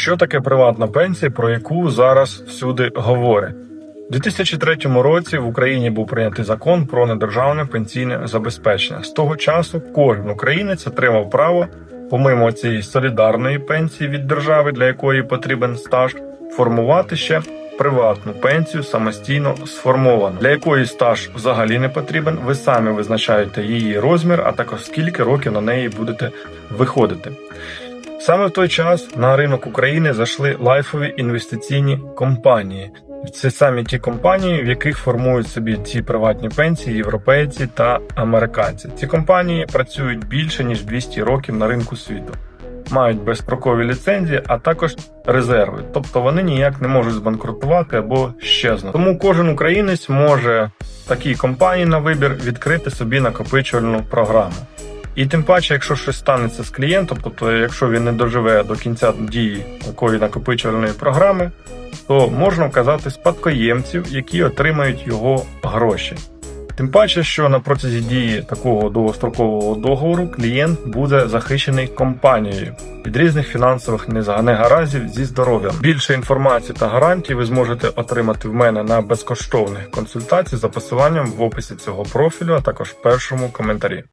Що таке приватна пенсія, про яку зараз всюди говорять? У 2003 році в Україні був прийнятий закон про недержавне пенсійне забезпечення. З того часу кожен українець отримав право, помимо цієї солідарної пенсії від держави, для якої потрібен стаж, формувати ще приватну пенсію самостійно сформовану, для якої стаж взагалі не потрібен. Ви самі визначаєте її розмір, а також скільки років на неї будете виходити. Саме в той час на ринок України зайшли лайфові інвестиційні компанії. Це самі ті компанії, в яких формують собі ці приватні пенсії європейці та американці. Ці компанії працюють більше ніж 200 років на ринку світу, мають безстрокові ліцензії, а також резерви, тобто вони ніяк не можуть збанкрутувати або щезнути. Тому кожен українець може такій компанії на вибір відкрити собі накопичувальну програму. І тим паче, якщо щось станеться з клієнтом, тобто якщо він не доживе до кінця дії такої накопичувальної програми, то можна вказати спадкоємців, які отримають його гроші. Тим паче, що на протязі дії такого довгострокового договору клієнт буде захищений компанією від різних фінансових негараздів зі здоров'ям. Більше інформації та гарантій ви зможете отримати в мене на безкоштовних консультацій за посиланням в описі цього профілю, а також в першому коментарі.